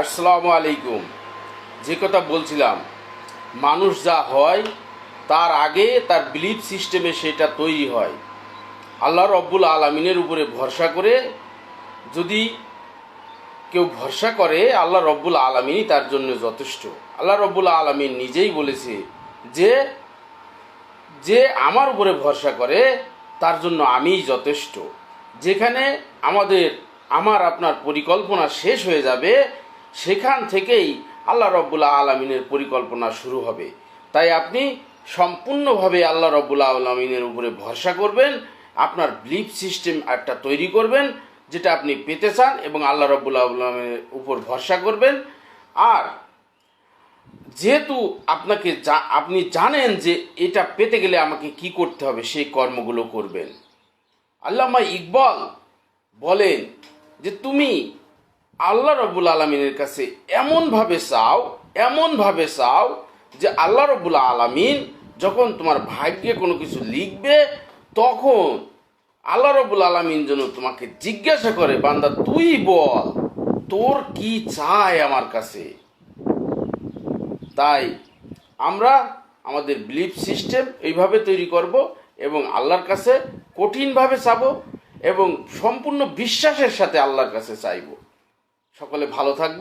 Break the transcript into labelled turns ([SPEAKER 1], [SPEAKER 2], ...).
[SPEAKER 1] আসসালামু আলাইকুম। যে কথা বলছিলাম, মানুষ যা হয়, তার আগে তার বিলিফ সিস্টেমে সেটা তৈরি হয়। আল্লাহ রব্বুল আলমিনের উপরে ভরসা করে, যদি কেউ ভরসা করে, আল্লাহ রব্বুল আলমিনই তার জন্য যথেষ্ট। আল্লাহ রব্বুল আলমিন নিজেই বলেছে যে যে আমার উপরে ভরসা করে, তার জন্য আমিই যথেষ্ট। যেখানে আমাদের, আমার, আপনার পরিকল্পনা শেষ হয়ে যাবে সেখান থেকেই আল্লাহ রব্বুল্লাহ আলমিনের পরিকল্পনা শুরু হবে। তাই আপনি সম্পূর্ণভাবে আল্লাহ রব্বুল্লাহ আলমিনের উপরে ভরসা করবেন, আপনার বিলিফ সিস্টেম একটা তৈরি করবেন, যেটা আপনি পেতে চান এবং আল্লাহ রব্বুল্লাহ আলমিনের উপর ভরসা করবেন। আর যেহেতু আপনাকে জা- আপনি জানেন যে এটা পেতে গেলে আমাকে কি করতে হবে, সেই কর্মগুলো করবেন। আল্লামা ইকবাল বলেন যে, তুমি আল্লাহ রব্বুল আলমিনের কাছে এমনভাবে চাও এমনভাবে চাও যে আল্লাহ রব্বুল আলমিন যখন তোমার ভাগ্যে কোনো কিছু লিখবে, তখন আল্লাহ রব্বুল আলমিন যেন তোমাকে জিজ্ঞাসা করে, বান্দা, তুই বল, তোর কি চায় আমার কাছে? তাই আমরা আমাদের বিলিফ সিস্টেম এইভাবে তৈরি করব এবং আল্লাহর কাছে কঠিনভাবে চাব এবং সম্পূর্ণ বিশ্বাসের সাথে আল্লাহর কাছে চাইব। সকলে ভালো থাকবে